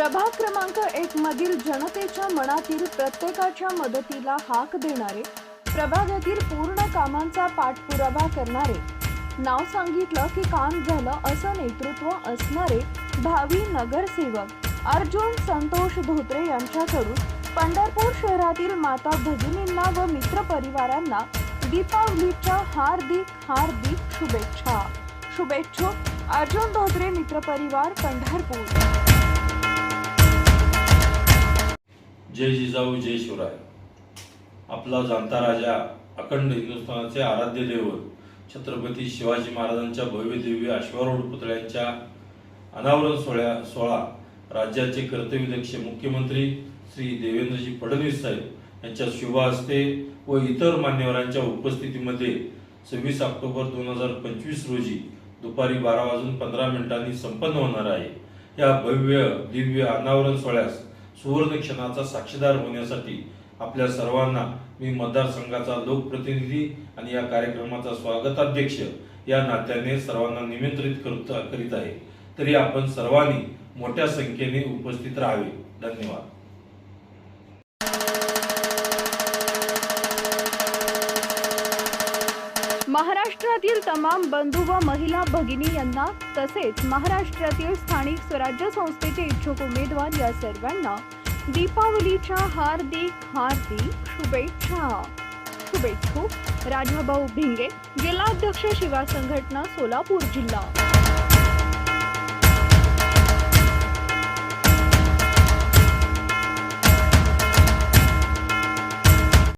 प्रभाग क्रमांक एक मधील जनतेच्या मनातील प्रत्येकाच्या मदतीला हाक देणारे प्रभागातील पूर्ण कामांचा पाठपुरावा करणारे. नाव सांगितलं की काम झालं असं नेतृत्व असणारे भावी नगरसेवक अर्जुन संतोष धोत्रे यांच्याकडून पंढरपूर शहरातील माता भगिनींना व मित्रपरिवारांना दीपावलीच्या हार्दिक हार्दिक शुभेच्छा. शुभेच्छुक अर्जुन धोत्रे मित्रपरिवार पंढरपूर. जय जिजाऊ जय शिवराय. आपला जाणता राजा अखंड हिंदुस्थानाचे आराध्य दैवत छत्रपती शिवाजी महाराजांच्या भव्य दिव्य अश्वारूढ पुतळ्यांच्या अनावरण सोहळ्या सोहळा राज्याचे कर्तव्यदक्ष मुख्यमंत्री श्री देवेंद्रजी फडणवीस साहेब यांच्या शुभ हस्ते व इतर मान्यवरांच्या उपस्थितीमध्ये सव्वीस ऑक्टोबर दोन हजार पंचवीस रोजी दुपारी बारा वाजून पंधरा मिनिटांनी संपन्न होणार आहे. या भव्य दिव्य अनावरण सोहळ्यास सुवर्ण क्षणाचा साक्षीदार होण्यासाठी आपल्या सर्वांना मी मतदारसंघाचा लोकप्रतिनिधी आणि या कार्यक्रमाचा स्वागताध्यक्ष या नात्याने सर्वांना निमंत्रित करत करीत आहे. तरी आपण सर्वांनी मोठ्या संख्येने उपस्थित राहावे. धन्यवाद. महाराष्ट्रातील तमाम बंधू व महिला भगिनी यांना तसेच महाराष्ट्रातील स्थानिक स्वराज्य संस्थेचे इच्छुक उमेदवार या सर्वांना दीपावलीच्या हार्दिक हार्दिक शुभेच्छा. शुभेच्छुक राजाभाऊ भिंगे जिल्हाध्यक्ष शिवा संघटना सोलापूर जिल्हा.